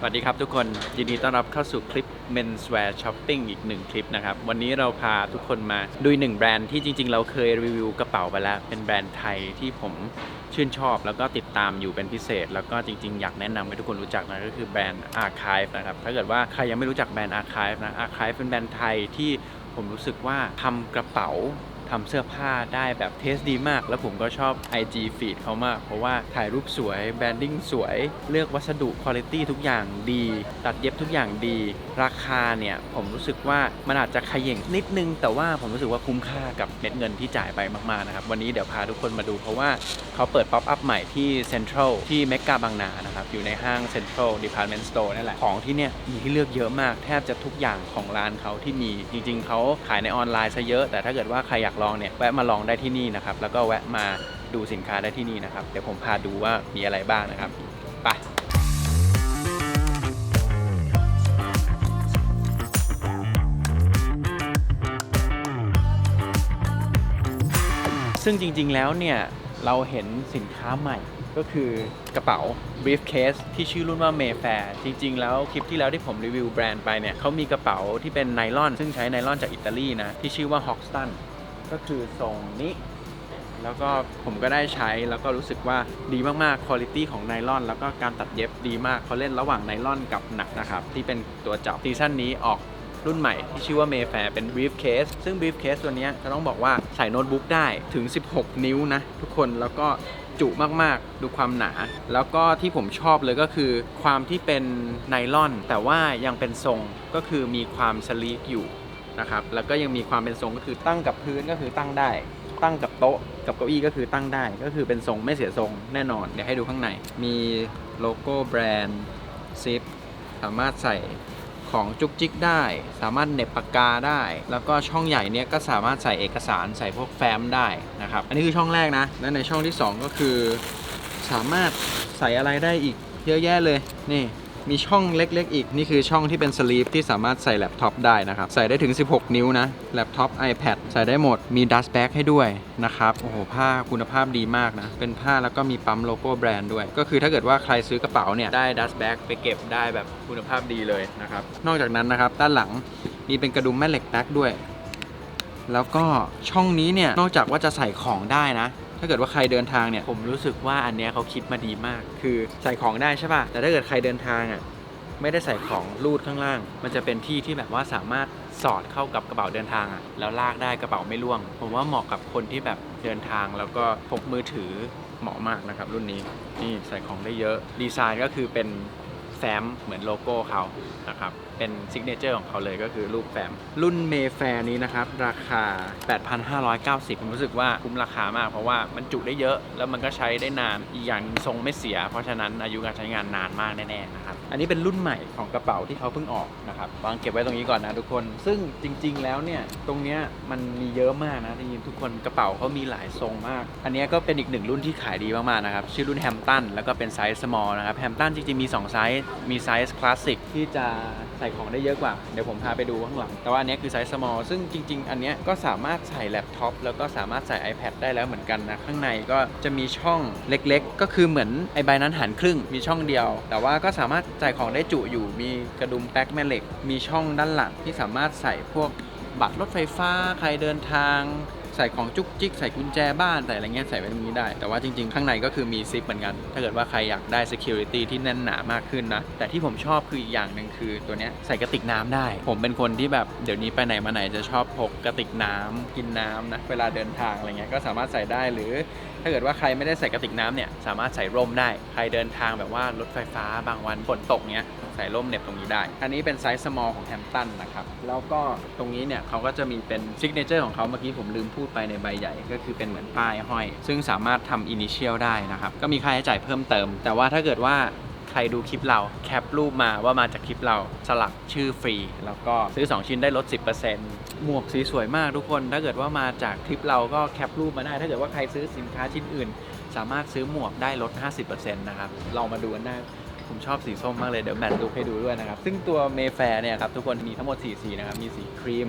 สวัสดีครับทุกคน ยินดีต้อนรับเข้าสู่คลิป Menswear Shopping อีกหนึ่งคลิปนะครับ วันนี้เราพาทุกคนมาดูหนึ่งแบรนด์ที่จริง ๆ เราเคยรีวิวกระเป๋าไปแล้ว เป็นแบรนด์ไทยที่ผมชื่นชอบแล้วก็ติดตามอยู่เป็นพิเศษ แล้วก็จริง ๆ อยากแนะนำให้ทุกคนรู้จักนะก็คือแบรนด์ Archive นะครับ ถ้าเกิดว่าใครยังไม่รู้จักแบรนด์ Archive นะ Archive เป็นแบรนด์ไทยที่ผมรู้สึกว่าทำกระเป๋า ทำเสื้อผ้าได้แบบเทสดีมาก แล้วผมก็ชอบ IG feed เขามาก เพราะว่าถ่ายรูปสวย แบรนดิ้งสวย เลือกวัสดุคุณภาพทุกอย่างดี ตัดเย็บทุกอย่างดี ราคาเนี่ย ผมรู้สึกว่ามันอาจจะขย่งนิดนึง แต่ว่าผมรู้สึกว่าคุ้มค่ากับเม็ดเงินที่จ่ายไปมากๆนะครับ วันนี้เดี๋ยวพาทุกคนมาดู เพราะว่าเขาเปิดป๊อปอัพใหม่ที่เซ็นทรัลที่เมกาบางนานะครับ อยู่ในห้างเซ็นทรัลดีพาร์ตเมนต์สโตร์นั่นแหละ ของที่เนี่ยมีให้เลือกเยอะมาก แทบจะทุกอย่างของร้านเขาที่มี จริง ๆเขาขายในออนไลน์ซะเยอะ แต่ถ้าเกิดว่าใครอยากลองเนี่ยแวะมาลองได้ที่นี่นะครับ แล้วก็แวะมาดูสินค้าได้ที่นี่นะครับ เดี๋ยวผมพาดูว่ามีอะไรบ้างนะครับ ไปซึ่งจริง ๆ แล้วเนี่ยเราเห็นสินค้าใหม่ก็คือกระเป๋า briefcase ที่ชื่อรุ่นว่า Mayfair จริง ๆ แล้วคลิปที่แล้วที่ผมรีวิวแบรนด์ไปเนี่ยเขามีกระเป๋าที่เป็นไนลอน ซึ่งใช้ไนลอนจากอิตาลีนะ ที่ชื่อว่า Hoxton ก็คือทรงนี้ แล้วก็ผมก็ได้ใช้แล้วก็รู้สึกว่าดีมากๆคุณภาพของไนลอน แล้วก็การตัดเย็บดีมากเขาเล่นระหว่างไนลอนกับหนักนะครับ ที่เป็นตัวจับซีซั่นนี้ออกรุ่นใหม่ที่ชื่อว่า Mayfair เป็น briefcase ซึ่ง briefcase ตัวนี้จะต้องบอกว่าใส่โน้ตบุ๊กได้ถึง 16 นิ้วนะ ทุกคนแล้วก็จุมากๆ ดูความหนา แล้วก็ที่ผมชอบเลยก็คือ ความที่เป็นไนลอน แต่ว่ายังเป็นทรงก็คือมีความสลีกอยู่ นะครับแล้วก็ยังมีความเป็นทรงก็คือตั้งกับพื้นก็คือตั้งได้ ตั้งกับโต๊ะกับเก้าอี้ก็คือตั้งได้ ก็คือเป็นทรงไม่เสียทรงแน่นอน เดี๋ยวให้ดูข้างใน มีโลโก้แบรนด์ซิปสามารถใส่ของจุกจิกได้ สามารถเน็บปากกาได้ แล้วก็ช่องใหญ่เนี้ยก็สามารถใส่เอกสารใส่พวกแฟ้มได้นะครับ อันนี้คือช่องแรกนะ และในช่องที่ 2 ก็คือ สามารถใส่อะไรได้อีกเยอะแยะเลย นี่ มีช่องเล็กๆ อีก นี่คือช่องที่เป็นสลีปที่สามารถใส่แล็ปท็อปได้นะครับ ใส่ได้ถึง 16 นิ้วนะแล็ปท็อป iPad ใส่ได้หมดมีดัสแบ็กให้ด้วยนะครับ โอ้โห ผ้าคุณภาพดีมากนะ เป็นผ้าแล้วก็มีปั๊มโลโก้แบรนด์ด้วย ก็คือถ้าเกิดว่าใครซื้อกระเป๋าเนี่ยได้ดัสแบ็กไปเก็บได้แบบคุณภาพดีเลยนะครับ นอกจากนั้นนะครับด้านหลังมีเป็นกระดุมแม่เหล็กแบ็กด้วย แล้วก็ช่องนี้เนี่ยนอกจากว่าจะใส่ของได้นะ ถ้าเกิดว่าใครเดินทางเนี่ยผมรู้สึกว่าอันเนี้ยเขาคิดมาดีมาก คือใส่ของได้ใช่ป่ะแต่ถ้าเกิดใครเดินทางอะไม่ได้ใส่ของรูดข้างล่าง มันจะเป็นที่ที่แบบว่าสามารถสอดเข้ากับกระเป๋าเดินทางอะแล้วลากได้กระเป๋าไม่ร่วง ผมว่าเหมาะกับคนที่แบบเดินทางแล้วก็พกมือถือเหมาะมากนะครับรุ่นนี้นี่ใส่ของได้เยอะดีไซน์ก็คือเป็นแฟ้มเหมือนโลโก้เขานะครับ เป็นซิกเนเจอร์ของเขาเลยก็คือรูปแฟ้มรุ่นเมแฟร์นี้นะครับ ราคา 8,590 ผมรู้สึกว่าคุ้มราคามาก เพราะว่ามันจุได้เยอะ แล้วมันก็ใช้ได้นานอีกอย่างทรงไม่เสีย เพราะฉะนั้นอายุการใช้งานนานมากแน่ๆนะครับอันนี้เป็นรุ่นใหม่ของกระเป๋าที่เขาเพิ่งออกนะครับวางเก็บไว้ตรงนี้ก่อนนะทุกคน ซึ่งจริง ๆ แล้วเนี่ยตรงเนี้ยมันมีเยอะมากนะจริงๆทุกคนกระเป๋าเขามีหลายทรงมาก อันเนี้ยก็เป็นอีกหนึ่งรุ่นที่ขายดีมากๆนะครับชื่อรุ่นแฮมตันแล้วก็เป็นไซส์ small นะครับแฮมตันจริงๆมี2ไซส์มีไซส์คลาสสิกที่จะ ใส่ของได้เยอะกว่า เดี๋ยวผมพาไปดูข้างหลัง แต่ว่าอันนี้คือไซส์ small ซึ่งจริง ๆ อันนี้ก็สามารถใส่แล็ปท็อปแล้วก็สามารถใส่ iPad ได้แล้วเหมือนกันนะ ข้างในก็จะมีช่องเล็กๆ ก็คือเหมือนไอใบนั้นหันครึ่ง มีช่องเดียว แต่ว่าก็สามารถใส่ของได้จุอยู่ มีกระดุมแป๊กแม่เหล็ก มีช่องด้านหลังที่สามารถใส่พวกบัตรรถไฟฟ้า ใครเดินทาง ใส่ของจุกจิกใส่กุญแจบ้านใส่อะไรเงี้ยใส่ไว้ตรงนี้ได้ แต่ว่าจริงๆ ข้างในก็คือมีซิปเหมือนกัน ถ้าเกิดว่าใครอยากได้ security ที่แน่นหนามากขึ้นนะ แต่ที่ผมชอบคืออีกอย่างหนึ่งคือตัวเนี้ยใส่กระติกน้ำได้ ผมเป็นคนที่แบบเดี๋ยวนี้ไปไหนมาไหนจะชอบพกกระติกน้ำกินน้ำนะเวลาเดินทางอะไรเงี้ยก็สามารถใส่ได้หรือถ้าเกิดว่าใครไม่ได้ใส่กระติกน้ำเนี่ยสามารถใส่ร่มได้ ใครเดินทางแบบว่ารถไฟฟ้าบางวันฝนตกเนี้ยใส่ร่มเหน็บตรงนี้ได้ อันนี้เป็นไซส์ small ของแฮมตันนะครับ แล้วก็ตรงนี้เนี่ยเขาก็จะมีเป็นซิกเนเจอร์ของเขาเมื่อกี้ผมลืมพูดไปในใบใหญ่ ก็คือเป็นเหมือนป้ายห้อย ซึ่งสามารถทำอินิเชียลได้นะครับ ก็มีค่าใช้จ่ายเพิ่มเติม แต่ว่าถ้าเกิดว่า ใครดูคลิปเราแคปรูปมาว่ามาจากคลิปเราสลักชื่อฟรี แล้วก็ซื้อ 2 ชิ้นได้ลด 10%หมวกสีสวยมากทุกคน ถ้าเกิดว่ามาจากคลิปเราก็แคปรูปมาได้ ถ้าเกิดว่าใครซื้อสินค้าชิ้นอื่น สามารถซื้อหมวกได้ลด 50%นะครับเรามาดูกันได้ผมชอบสีส้มมากเลย เดี๋ยวแมทลุกให้ดูด้วยนะครับ ซึ่งตัวเมแฟร์เนี่ยครับทุกคนมีทั้งหมด 4 สีนะครับ มีสีครีม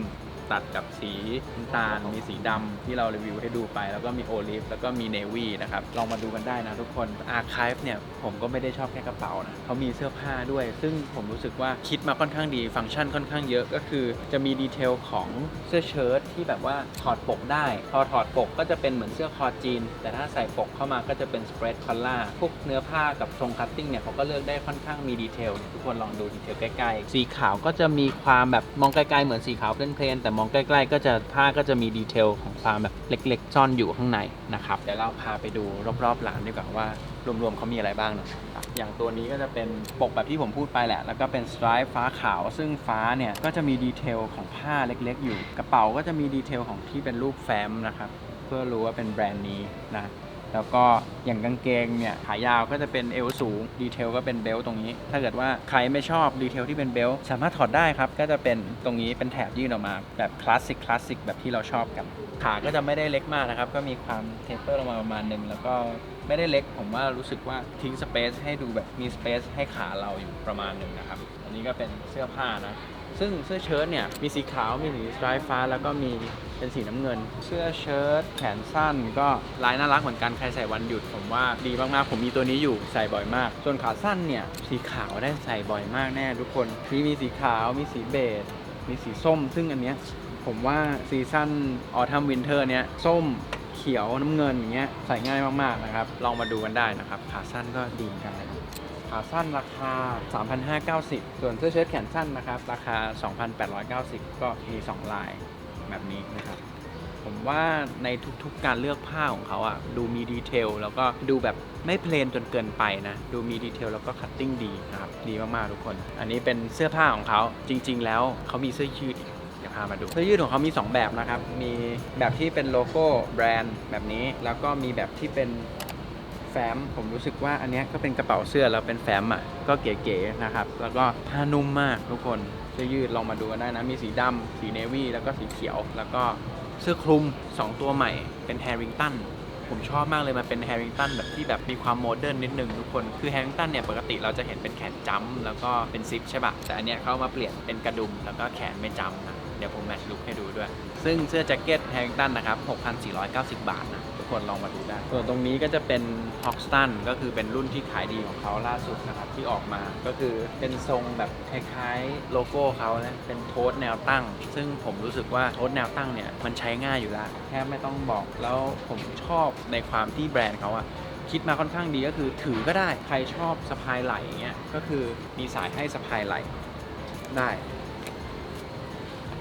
ตัดกับสีน้ำตาล มีสีดำที่เรารีวิวให้ดูไป แล้วก็มีโอลิฟแล้วก็มีเนวีนะครับ ลองมาดูกันได้นะทุกคน Archive เนี่ย ผมก็ไม่ได้ชอบแค่กระเป๋านะเขามีเสื้อผ้าด้วย ซึ่งผมรู้สึกว่าคิดมาค่อนข้างดีฟังก์ชันค่อนข้างเยอะก็คือ จะมีดีเทลของเสื้อเชิ้ตที่แบบว่าถอดปกได้ พอถอดปกก็จะเป็นเหมือนเสื้อคอจีน แต่ถ้าใส่ปกเข้ามาก็จะเป็นสเปรดคอลล่าพวกเนื้อผ้ากับทรงคัตติ้งเนี่ยเขาก็เลือกได้ค่อนข้างมีดีเทลเนี่ยทุกคนลองดูดีเทลใกล้ๆสีขาวก็จะมีความแบบมองไกลๆเหมือนสีขาวเพลนๆแต่มองใกล้ๆ ก็จะผ้าก็จะมีดีเทลของความแบบเล็กๆซ่อนอยู่ข้างในนะครับเดี๋ยวเราพาไปดูรอบๆร้านดีกว่าว่ารวมๆเขามีอะไรบ้างเนอะอย่างตัวนี้ก็จะเป็นปกแบบที่ผมพูดไปแหละ แล้วก็เป็นสไตร์ฟ้าขาว ซึ่งฟ้าเนี่ยก็จะมีดีเทลของผ้าเล็กๆ อยู่ กระเป๋าก็จะมีดีเทลของที่เป็นรูปแฟ้มนะครับ เพื่อรู้ว่าเป็นแบรนด์นี้นะ แล้วก็อย่างกางเกงเนี่ยขายาวก็จะเป็นเอวสูงดีเทลก็เป็นเบลตรงนี้ ถ้าเกิดว่าใครไม่ชอบดีเทลที่เป็นเบลสามารถถอดได้ครับ ก็จะเป็นตรงนี้เป็นแถบยื่นออกมา แบบคลาสสิกคลาสสิกแบบที่เราชอบกัน ขาก็จะไม่ได้เล็กมากนะครับ ก็มีความเทปเปอร์ลงมาประมาณหนึ่งแล้วก็ไม่ได้เล็ก ผมว่ารู้สึกว่าทิ้งสเปซให้ดูแบบมีสเปซให้ขาเราอยู่ประมาณหนึ่งนะครับ อันนี้ก็เป็นเสื้อผ้านะ ซึ่งเสื้อเชิ้ตเนี่ยมีสีขาวมีสีสไตร์ฟ้า แล้วก็มีเป็นสีน้ำเงิน เสื้อเชิ้ตแขนสั้นก็ลายน่ารักเหมือนกันใครใส่วันหยุดผมว่าดีมากๆ ผมมีตัวนี้อยู่ใส่บ่อยมาก ส่วนขาสั้นเนี่ยสีขาวได้ใส่บ่อยมากแน่ทุกคนมีมีสีขาวมีสีเบจมีสีส้ม ซึ่งอันเนี้ยผมว่าซีซั่นออทัมวินเทอร์เนี้ยส้มเขียวน้ำเงินอย่างเงี้ยใส่ง่ายมากๆนะครับ ลองมาดูกันได้นะครับ ขาสั้นก็ดีเหมือนกันนะครับ ขาสั้นราคา 3,590 ส่วนเสื้อเชิ้ตแขนสั้นนะครับ ราคา 2,890 ก็มี 2 ลายแบบนี้นะครับ ผมว่าในทุกๆการเลือกผ้าของเขาอะดูมีดีเทลแล้วก็ดูแบบไม่เพลนจนเกินไปนะ ดูมีดีเทลแล้วก็คัตติ้งดีนะครับ ดีมากๆทุกคน อันนี้เป็นเสื้อผ้าของเขาจริง ๆ แล้วเขามีเสื้อยืดอีกเดี๋ยวพามาดูเสื้อยืดของเขามี 2 แบบนะครับ มีแบบที่เป็นโลโก้แบรนด์แบบนี้ แล้วก็มีแบบที่เป็น แฟ้มผมรู้สึกว่าอันนี้ก็เป็นกระเป๋าเสื้อแล้วเป็นแฟ้มอะก็เก๋ๆนะครับ แล้วก็ผ้านุ่มมากทุกคนเสื้อยืดลองมาดูกันได้นะ มีสีดำสีเนวี่แล้วก็สีเขียว แล้วก็เสื้อคลุม 2 ตัวใหม่ เป็นแฮร์ริงตันผมชอบมากเลยมันเป็นแฮร์ริงตันแบบที่แบบมีความโมเดิร์นนิดนึงทุกคน คือแฮร์ริงตันเนี่ยปกติเราจะเห็นเป็นแขนจ้ำแล้วก็เป็นซิปใช่ปะแต่อันเนี้ยเขามาเปลี่ยนเป็นกระดุมแล้วก็แขนไม่จ้ำนะเดี๋ยวผมแมทช์ลุคให้ดูด้วย ซึ่งเสื้อแจ็คเก็ตแฮร์ริงตันนะครับ 6,490 บาทนะทุกคนลองมาดูได้ส่วนตรงนี้ก็จะเป็น h o x t o n ก็คือเป็นรุ่นที่ขายดีของเขาล่าสุดนะครับที่ออกมาก็คือเป็นทรงแบบคล้ายๆโลโก้เขานะเป็นโทสแนวตั้ง ซึ่งผมรู้สึกว่าโทสแนวตั้งเนี่ยมันใช้ง่ายอยู่แล้วแทบไม่ต้องบอกแล้วผมชอบในความที่แบรนด์เขาอะคิดมาค่อนข้างดีก็คือถือก็ได้ใครชอบสะพายไหล่เงี้ยก็คือมีสายให้สะพายไหล่ได้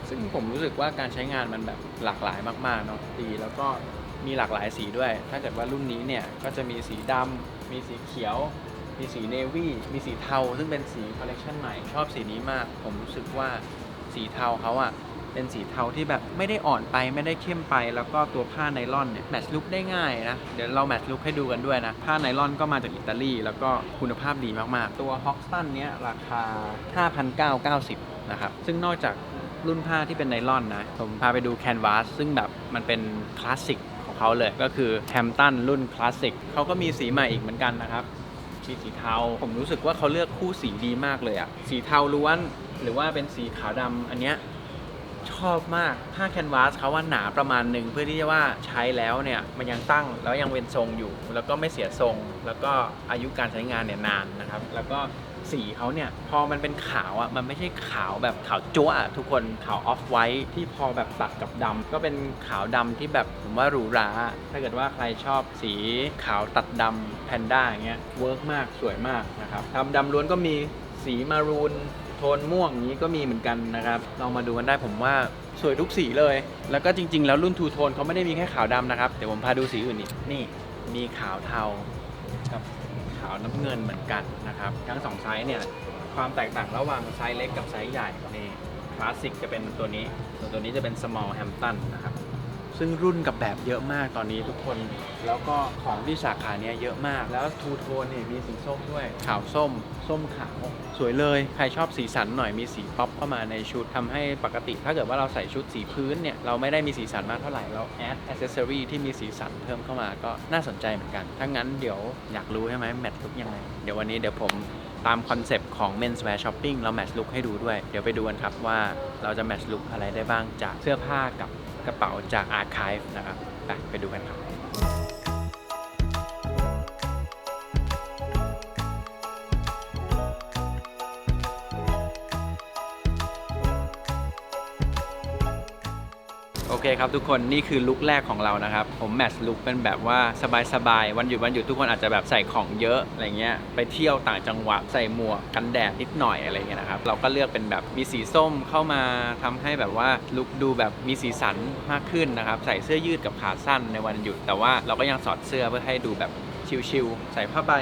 ซึ่งผมรู้สึกว่าการใช้งานมันแบบหลากหลายมากๆเนาะดีแล้วก็ มีหลากหลายสีด้วย ถ้าเกิดว่ารุ่นนี้เนี่ยก็จะมีสีดำ มีสีเขียว มีสีเนวี่ มีสีเทา ซึ่งเป็นสีคอลเลคชันใหม่ ชอบสีนี้มาก ผมรู้สึกว่าสีเทาเขาอะเป็นสีเทาที่แบบไม่ได้อ่อนไปไม่ได้เข้มไป แล้วก็ตัวผ้าไนล่อนเนี่ยแมทช์ลุคได้ง่ายนะ เดี๋ยวเราแมทช์ลุคให้ดูกันด้วยนะ ผ้าไนล่อนก็มาจากอิตาลี แล้วก็คุณภาพดีมากๆ ตัวฮอกสันเนี้ยราคา 5,990 นะครับ ซึ่งนอกจากรุ่นผ้าที่เป็นไนล่อนนะ ผมพาไปดูแคนวาสซึ่งแบบมันเป็นคลาสสิก เขาเลยก็คือแฮมตันรุ่นคลาสสิกเขาก็มีสีใหม่อีกเหมือนกันนะครับมีสีเทา ผมรู้สึกว่าเขาเลือกคู่สีดีมากเลยอะสีเทาล้วน หรือว่าเป็นสีขาวดำอันเนี้ยชอบมากผ้าแคนวาสเขาว่าหนาประมาณหนึ่งเพื่อที่จะว่าใช้แล้วเนี่ยมันยังตั้งแล้วยังเป็นทรงอยู่ แล้วก็ไม่เสียทรง แล้วก็อายุการใช้งานเนี่ยนานนะครับ แล้วก็ สีเขาเนี่ย พอมันเป็นขาวอะมันไม่ใช่ขาวแบบขาวจั๊วะทุกคนขาวออฟไวท์ที่พอแบบตัดกับดำก็เป็นขาวดำที่แบบผมว่าหรูหราถ้าเกิดว่าใครชอบสีขาวตัดดำแพนด้าอย่างเงี้ยเวิร์กมากสวยมากนะครับดำดำล้วนก็มีสีมารูนโทนม่วงอย่างนี้ก็มีเหมือนกันนะครับลองมาดูกันได้ผมว่าสวยทุกสีเลย แล้วก็จริง ๆ แล้วรุ่นทูโทนเขาไม่ได้มีแค่ขาวดำนะครับ เดี๋ยวผมพาดูสีอื่นอีกนี่มีขาวเทากับ ขาวน้ำเงินเหมือนกันนะครับ ทั้งสองไซส์เนี่ยความแตกต่างระหว่างไซส์เล็กกับไซส์ใหญ่นี่คลาสสิกจะเป็นตัวนี้ส่วนตัวนี้จะเป็น small Hampton นะครับ ซึ่งรุ่นกับแบบเยอะมากตอนนี้ทุกคน แล้วก็ของที่สาขาเนี้ยเยอะมาก แล้วทูโทนเนี่ยมีสีส้มด้วย ขาวส้ม ส้มขาว สวยเลย ใครชอบสีสันหน่อยมีสีป๊อปเข้ามาในชุดทำให้ปกติ ถ้าเกิดว่าเราใส่ชุดสีพื้นเนี่ยเราไม่ได้มีสีสันมากเท่าไหร่เราแอดอ c เซสซอรีที่มีสีสันเพิ่มเข้ามาก็น่าสนใจเหมือนกันถ้างั้นเดี๋ยวอยากรู้ใช่ไหมแมทลุกยังไงเดี๋ยววันนี้เดี๋ยวผมตามคอนเซปต์ของ menswear shopping เราแมทช์ลุคให้ดูด้วย เดี๋ยวไปดูกันครับว่าเราจะแมทช์ลุคอะไรได้บ้างจากเสื้อผ้ากับ กระเป๋าจาก archive นะครับไปไปดูกันครับ คครับทุกคนนี่คือลุคแรกของเรานะครับ ผมแมทช์ลุคเป็นแบบว่าสบายๆวันหยุดวันหยุดทุกคนอาจจะแบบใส่ของเยอะอะไรเงี้ยไปเที่ยวต่างจังหวัดใส่หมวกกันแดดนิดหน่อยอะไรเงี้ยนะครับเราก็เลือกเป็นแบบมีสีส้มเข้ามาทำให้แบบว่าลุคดูแบบมีสีสันมากขึ้นนะครับใส่เสื้อยืดกับขาสั้นในวันหยุด แต่ว่าเราก็ยังสอดเสื้อเพื่อให้ดูแบบ ชิวๆใส่ผ้าใบ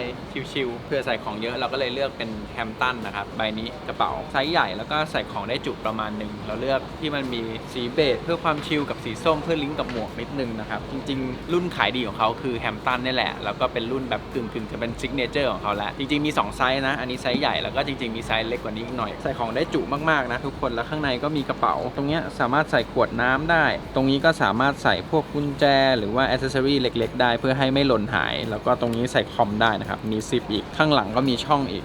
ชิวๆเพื่อใส่ของเยอะเราก็เลยเลือกเป็นแฮมตันนะครับใบนี้กระเป๋าไซส์ใหญ่แล้วก็ใส่ของได้จุประมาณหนึ่งเราเลือกที่มันมีสีเบจเพื่อความชิลกับสีส้มเพื่อลิงก์กับหมวกนิดนึงนะครับจริงๆ รุ่นขายดีของเขาคือแฮมตันนี่แหละ แล้วก็เป็นรุ่นแบบกึ่งๆจะเป็นซิกเนเจอร์ของเขาแล้วจริงๆมี 2 ไซส์นะ อันนี้ไซส์ใหญ่แล้วก็จริงๆมีไซส์เล็กกว่านี้อีกหน่อย ใส่ของได้จุมากๆนะทุกคนแล้วข้างในก็มีกระเป๋า ตรงนี้สามารถใส่ขวดน้ำได้ ตรงนี้ก็สามารถใส่พวกกุญแจ หรือว่าอ c เซอรีเล็ก ๆ ได้เพื่อให้ไม่หล่นหาย แล้วก็ตรงนี้ใส่คอมได้นะครับ มีซิปอีกข้างหลังก็มีช่องอีก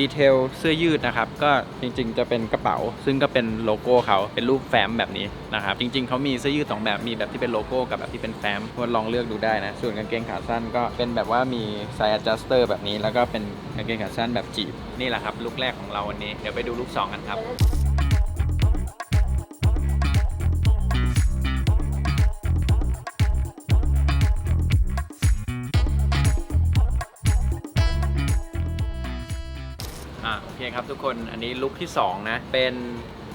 ดีเทลเสื้อยืดนะครับ ก็จริงๆจะเป็นกระเป๋า ซึ่งก็เป็นโลโก้เขาเป็นรูปแฟ้มแบบนี้นะครับ จริงๆเขามีเสื้อยืดสองแบบมีแบบที่เป็นโลโก้กับแบบที่เป็นแฟ้มควรลองเลือกดูได้นะ ส่วนกางเกงขาสั้นก็เป็นแบบว่ามีไซส์ adjuster แบบนี้ แล้วก็เป็นกางเกงขาสั้นแบบจีบนี่แหละครับ ลุคแรกของเราวันนี้เดี๋ยวไปดูลุคสองกันครับ คครับทุกคนอันนี้ลุคที่ 2 นะ เป็น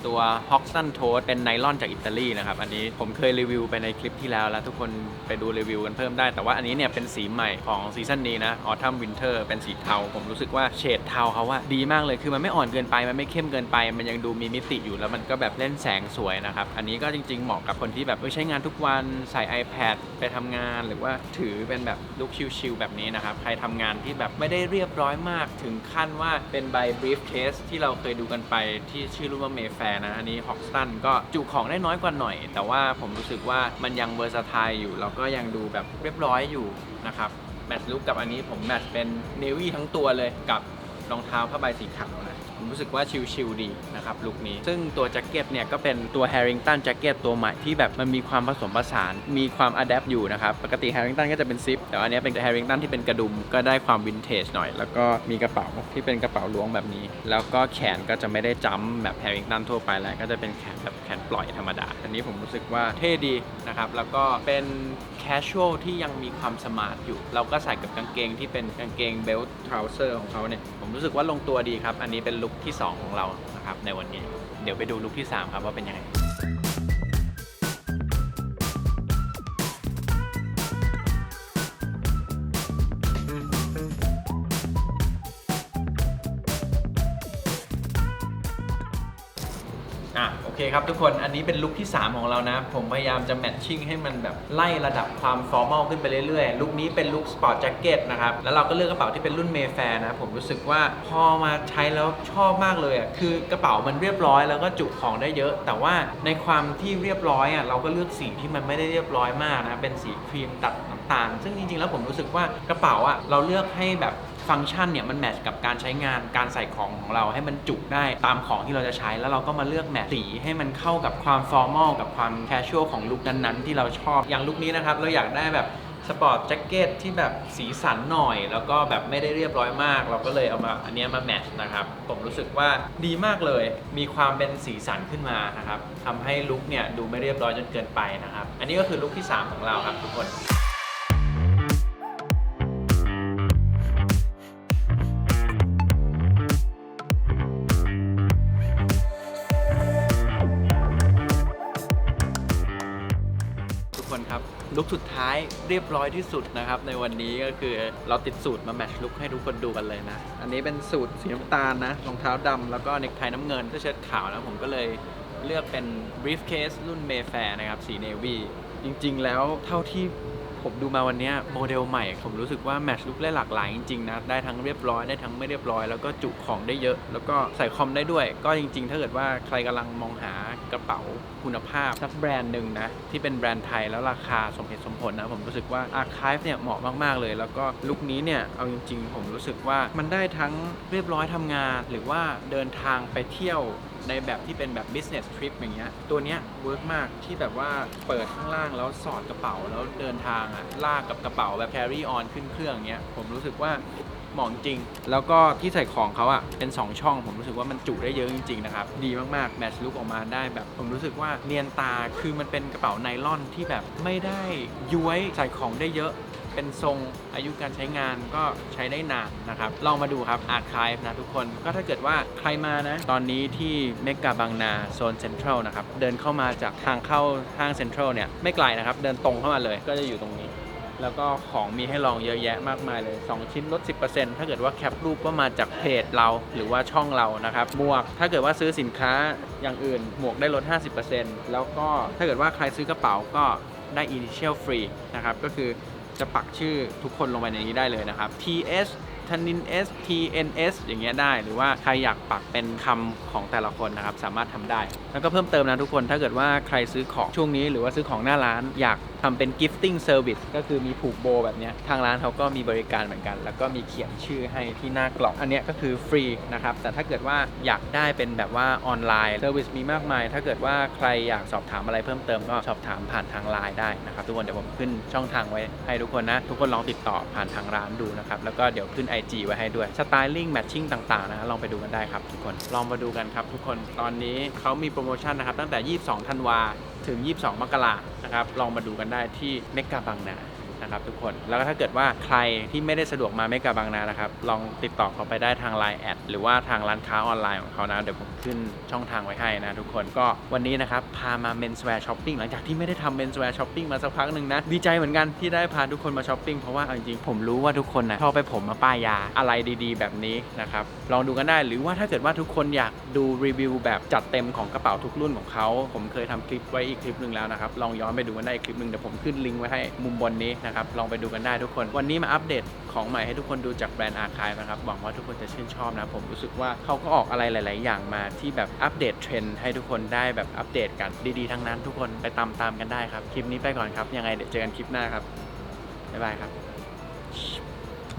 ตัว h o x t o n Toast เป็นไนลอนจากอิตาลีนะครับ อันนี้ผมเคยรีวิวไปในคลิปที่แล้วแล้วทุกคนไปดูรีวิวกันเพิ่มได้ แต่ว่าอันนี้เนี่ยเป็นสีใหม่ของซีซั่นนี้นะ Autumn Winter เป็นสีเทา ผมรู้สึกว่าเฉดเทาเขาว่าดีมากเลย คือมันไม่อ่อนเกินไป มันไม่เข้มเกินไป มันยังดูมีมิติอยู่ แล้วมันก็แบบเล่นแสงสวยนะครับ อันนี้ก็จริงๆเหมาะกับคนที่แบบใช้งานทุกวัน ใส่ iPad ไปทำงาน หรือว่าถือเป็นแบบลุคชิลๆแบบนี้นะครับ ใครทำงานที่แบบไม่ได้เรียบร้อยมาก ถึงขั้นว่าเป็นใบ briefcase ที่เราเคยดูกันไปที่ชื่อรุ่นว่า Mayfair นะ อันนี้ฮอกสตันก็จุของได้น้อยกว่าหน่อย แต่ว่าผมรู้สึกว่ามันยังเวอร์สไทอยู่ แล้วก็ยังดูแบบเรียบร้อยอยู่นะครับ แมทลุกกับอันนี้ผมแมทเป็นเนวี่ทั้งตัวเลยกับรองเท้าผ้าใบสีขาวนะ ผมรู้สึกว่าชิลๆดีนะครับลุคนี้ ซึ่งตัวแจ็คเก็ตเนี่ยก็เป็นตัว Harrington แจ็คเก็ตตัวใหม่ที่แบบมันมีความผสมผสาน มีความอัดแอปอยู่นะครับ ปกติ Harrington ก็จะเป็นซิป แต่ว่าอันนี้เป็น Harrington ที่เป็นกระดุมก็ได้ความวินเทจหน่อย แล้วก็มีกระเป๋าที่เป็นกระเป๋าล้วงแบบนี้ แล้วก็แขนก็จะไม่ได้จ้ำแบบ Harrington ทั่วไปแล้วก็จะเป็นแขนแบบแขนปล่อยธรรมดา อันนี้ผมรู้สึกว่าเท่ดีนะครับแล้วก็เป็น casual ที่ยังมีความสมาร์ทอยู่ เราก็ใส่กับกางเกงที่เป็นกางเกงเบลต์ทราวเซอร์ของเขาเนี่ยผมรู้สึกว่าลงตัวดีครับอันนี้เป็นลุคที่ 2 ของเรานะครับในวันนี้ เดี๋ยวไปดูลุคที่ 3 ครับว่าเป็นยังไง เคครับทุกคนอันนี้เป็นลุคที่ 3 ของเรานะ ผมพยายามจะแมทชิ่งให้มันแบบไล่ระดับความฟอร์มอลขึ้นไปเรื่อยๆ ลุคนี้เป็นลุคสปอร์ตแจ็คเก็ตนะครับ แล้วเราก็เลือกกระเป๋าที่เป็นรุ่นเมแฟร์นะ ผมรู้สึกว่าพอมาใช้แล้วชอบมากเลยอะคือกระเป๋ามันเรียบร้อยแล้วก็จุของได้เยอะ แต่ว่าในความที่เรียบร้อยอะเราก็เลือกสีที่มันไม่ได้เรียบร้อยมากนะเป็นสีครีมตัดน้ำตาลซึ่งจริงๆแล้วผมรู้สึกว่ากระเป๋าอะเราเลือกให้แบบ ฟังก์ชันเนี่ยมันแมทช์กับการใช้งานการใส่ของของเราให้มันจุได้ตามของที่เราจะใช้แล้วเราก็มาเลือกแมทสีให้มันเข้ากับความฟอร์มอลกับความแคชชวลของลุคนั้นๆ ที่เราชอบอย่างลุคนี้นะครับเราอยากได้แบบสปอร์ตแจ็คเก็ตที่แบบสีสันหน่อย แล้วก็แบบไม่ได้เรียบร้อยมาก เราก็เลยเอามาอันนี้มาแมทช์นะครับ ผมรู้สึกว่าดีมากเลยมีความเป็นสีสันขึ้นมานะครับทำให้ลุคเนี่ยดูไม่เรียบร้อยจนเกินไปนะครับ อันนี้ก็คือลุคที่สามของเราครับทุกคน ลุคสุดท้ายเรียบร้อยที่สุดนะครับ ในวันนี้ก็คือเราติดสูตรมาแมทช์ลุคให้ทุกคนดูกันเลยนะ อันนี้เป็นสูตรสีน้ำตาลนะรองเท้าดำแล้วก็เนคไทน้ำเงินเสื้อเชิ้ตขาวนะผมก็เลยเลือกเป็น briefcase รุ่น Mayfair นะครับสี navy จริง ๆ แล้วเท่าที่ ผมดูมาวันนี้โมเดลใหม่ ผมรู้สึกว่าแมชลุคได้หลากหลายจริงๆนะ ได้ทั้งเรียบร้อยได้ทั้งไม่เรียบร้อย แล้วก็จุของได้เยอะ แล้วก็ใส่คอมได้ด้วย ก็จริงๆ ถ้าเกิดว่าใครกำลังมองหากระเป๋าคุณภาพสักแบรนด์หนึ่งนะ ที่เป็นแบรนด์ไทยแล้วราคาสมเหตุสมผลนะ ผมรู้สึกว่า Archive เนี่ยเหมาะมากๆเลย แล้วก็ลุคนี้เนี่ยเอาจริง ๆ ผมรู้สึกว่ามันได้ทั้งเรียบร้อยทำงาน หรือว่าเดินทางไปเที่ยว ในแบบที่เป็นแบบ business trip อย่างเงี้ย ตัวเนี้ยเวิร์กมากที่แบบว่าเปิดข้างล่างแล้วสอดกระเป๋าแล้วเดินทางอะลากกับกระเป๋าแบบ carry on ขึ้นเครื่องเงี้ย ผมรู้สึกว่าเหมาะจริง แล้วก็ที่ใส่ของเขาอะเป็น 2 ช่อง ผมรู้สึกว่ามันจุได้เยอะจริงๆนะครับ ดีมากๆ แมทช์ลุกออกมาได้แบบ ผมรู้สึกว่าเนียนตา คือมันเป็นกระเป๋าไนล่อนที่แบบไม่ได้ย้วยใส่ของได้เยอะ เป็นทรงอายุการใช้งานก็ใช้ได้นานนะครับ ลองมาดูครับ Archive นะทุกคน ก็ถ้าเกิดว่าใครมานะ ตอนนี้ที่เมกาบางนาโซนเซ็นทรัลนะครับ เดินเข้ามาจากทางเข้าห้างเซ็นทรัลเนี่ยไม่ไกลนะครับ เดินตรงเข้ามาเลยก็จะอยู่ตรงนี้แล้วก็ของมีให้ลองเยอะแยะมากมายเลย 2 ชิ้นลด 10%ถ้าเกิดว่าแคปรูปว่ามาจากเพจเราหรือว่าช่องเรานะครับ หมวก ถ้าเกิดว่าซื้อสินค้าอย่างอื่น หมวกได้ลด 50%แล้วก็ถ้าเกิดว่าใครซื้อกระเป๋าก็ได้ Initial Free นะครับ ก็คือ จะปักชื่อทุกคนลงไปในนี้ได้เลยนะครับ TS ทนิน S TNS อย่างเงี้ยได้ หรือว่าใครอยากปักเป็นคำของแต่ละคนนะครับ สามารถทำได้ แล้วก็เพิ่มเติมนะทุกคน ถ้าเกิดว่าใครซื้อของช่วงนี้ หรือว่าซื้อของหน้าร้านอยากทำเป็น gifting service ก็คือมีผูกโบแบบเนี้ยทางร้านเขาก็มีบริการเหมือนกัน แล้วก็มีเขียนชื่อให้ที่หน้ากล่อง อันเนี้ยก็คือฟรีนะครับ แต่ถ้าเกิดว่าอยากได้เป็นแบบว่าออนไลน์เซอร์วิสมีมากมาย ถ้าเกิดว่าใครอยากสอบถามอะไรเพิ่มเติมก็สอบถามผ่านทางไลน์ได้นะครับทุกคนเดี๋ยวผมขึ้นช่องทางไว้ให้ทุกคนนะทุกคนลองติดต่อผ่านทางร้านดูนะครับแล้วก็เดี๋ยวขึ้น IG ไว้ให้ด้วย สไตลิ่งแมทชิ่งต่างๆนะลองไปดูกันได้ครับทุกคน ลองมาดูกันครับทุกคน ตอนนี้เขามีโปรโมชั่นนะครับตั้งแต่ 22 ธันวา ถึง 22 มกรานะครับ ลองมาดูกันได้ที่เมกาบางนา นะครับทุกคนแล้วก็ถ้าเกิดว่าใครที่ไม่ได้สะดวกมาเมกาบางนานะครับลองติดต่อเขาไปได้ทาง Line แอดหรือว่าทางร้านค้าออนไลน์ของเขานะเดี๋ยวผมขึ้นช่องทางไว้ให้นะทุกคนก็วันนี้นะครับพามา menswear shopping หลังจากที่ไม่ได้ทำ menswear shopping มาสักพักหนึ่งนะดีใจเหมือนกันที่ได้พาทุกคนมาช้อปปิ้งเพราะว่าจริงๆผมรู้ว่าทุกคนนะชอบไปผมมาป้ายยาอะไรดีๆ แบบนี้นะครับลองดูกันได้หรือว่าถ้าเกิดว่าทุกคนอยากดูรีวิวแบบจัดเต็มของกระเป๋าทุกรุ่นของเขาผมเคยทำคลิปไว้อีกคลิปหนึ่งแล้วนะครับลองย้อนไปดูกันได้อีกคลิปหนึ่งเดี๋ยวผมขึ้นลิงก์ไว้ให้มุมบนนี้นะครับ ลองไปดูกันได้ทุกคน วันนี้มาอัปเดตของใหม่ให้ทุกคนดูจากแบรนด์อาคายนะครับ หวังว่าทุกคนจะชื่นชอบนะ ผมรู้สึกว่าเขาก็ออกอะไรหลาย ๆ อย่างมาที่แบบอัปเดตเทรนด์ให้ทุกคนได้แบบอัปเดตกันดี ๆ ทั้งนั้นทุกคนไปตามตามๆกันได้ครับ คลิปนี้ไปก่อนครับ ยังไงเดี๋ยวเจอกันคลิปหน้าครับ บ๊ายบายครับ